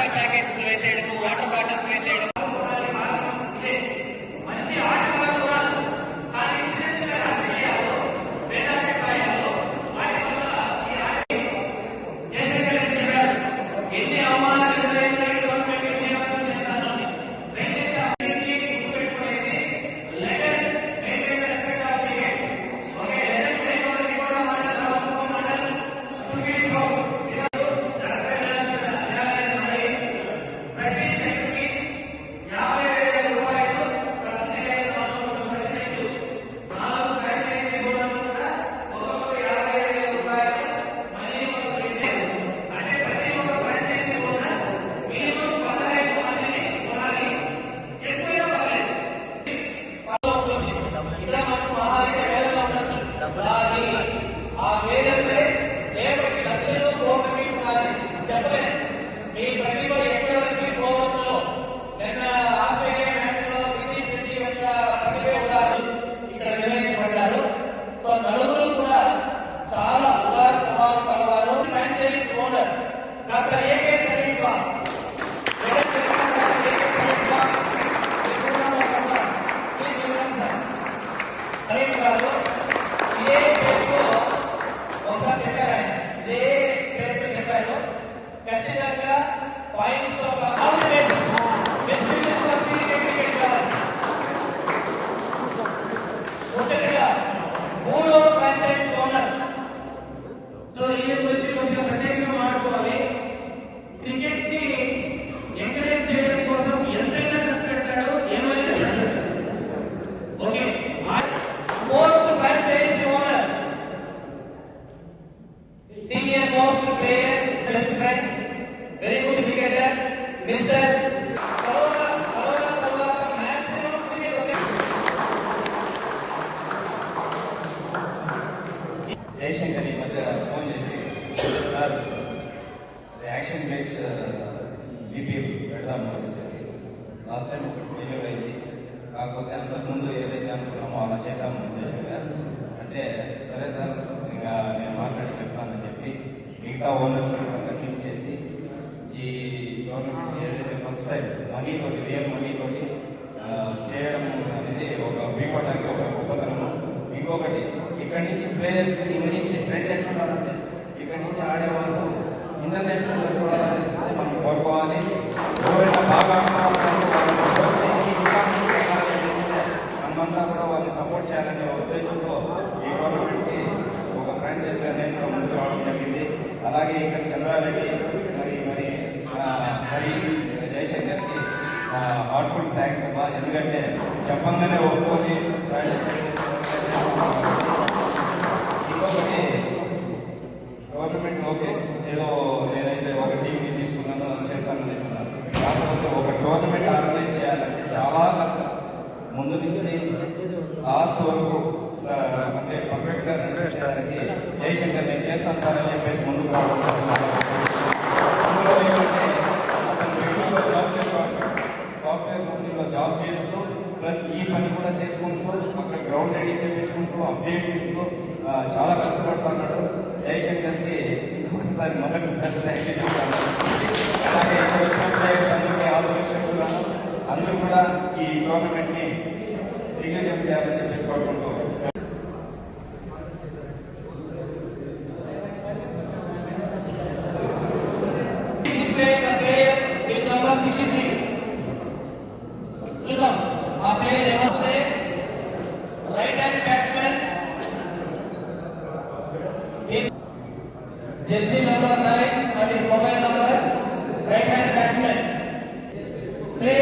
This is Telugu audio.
వాటర్ ప్యాకెట్స్ వేసేయడము వాటర్ బాటిల్స్ వేసేయడం సో నలుగురు కూడా చాలా ఉదార స్వభావం కలవారు. Franchise owner doctor A Jayashankar ఈ మధ్య ఫోన్ చేసి సార్ యాక్షన్ బేస్ బీపీఎం పెడదాం అనేసి లాస్ట్ టైం ఒకటి ఫెయిల్యూర్ అయింది. కాకపోతే అంతకుముందు ఏదైతే అనుకున్నామో అలా చేద్దాము జయశంకర్ అంటే సరే సార్ ఇంకా నేను మాట్లాడి చెప్తానని చెప్పి మిగతా ఓనర్ కన్విన్స్ చేసి ఈ ఫస్ట్ టైం మనీ తోటి రియల్ మనీ తోటి చేయడం అనేది ఒక బీకోటానికి ఒక గొప్పతనము. ఇంకొకటి ఇక్కడి నుంచి ప్లేయర్స్ ఇక్కడి నుంచి ట్రెండ్ ఎట్లున్నారంటే ఇక్కడి నుంచి ఆడేవాళ్ళు ఇంటర్నేషనల్ చూడాలని చూడాలనేసి మనం కోరుకోవాలి. బాగా మనమంతా కూడా వాళ్ళని సపోర్ట్ చేయాలనే ఉద్దేశంతో ఈ గవర్నమెంట్కి ఒక ఫ్రాంచైజ్గా నేను కూడా ముందుకు రావడం జరిగింది. అలాగే ఇక్కడ చంద్రారెడ్డి మరి మరి ఆ, హరి జయశంకర్కి హార్ట్ఫుల్ థ్యాంక్స్ అమ్మా ఎందుకంటే చెప్పంగానే ఒప్పుకొని ఇంకొకటి గవర్నమెంట్ ఓకే ఏదో నేనైతే ఒక టీంకి తీసుకున్నాను చేస్తాను చేస్తున్నాను కాకపోతే ఒక టోర్నమెంట్ ఆర్గనైజ్ చేయాలంటే చాలా కష్టం ముందు నుంచి లాస్ట్ వరకు సార్ అంటే పర్ఫెక్ట్గా నడిపించడానికి జయశంకర్ నేను చేస్తాను సార్ అని చెప్పేసి ముందుకు రావడం కూడా చేసుకుంటూ అక్కడ గ్రౌండ్ రెడీ చేయించుకుంటూ అప్డేట్స్ ఇస్తూ చాలా కష్టపడుతున్నాడు జయశంకర్కి ఒకసారి మొదటిసారి థ్యాంక్ యూ చెప్తాను. అలాగే ఇక్కడ వచ్చిన ప్లేయర్స్ అందరికీ ఆల్ అందరూ కూడా ఈ టోర్నమెంట్ని ని చేయాలని చెప్పేసి जर्सी नंबर नाइन और इस mobile number right hand batsman play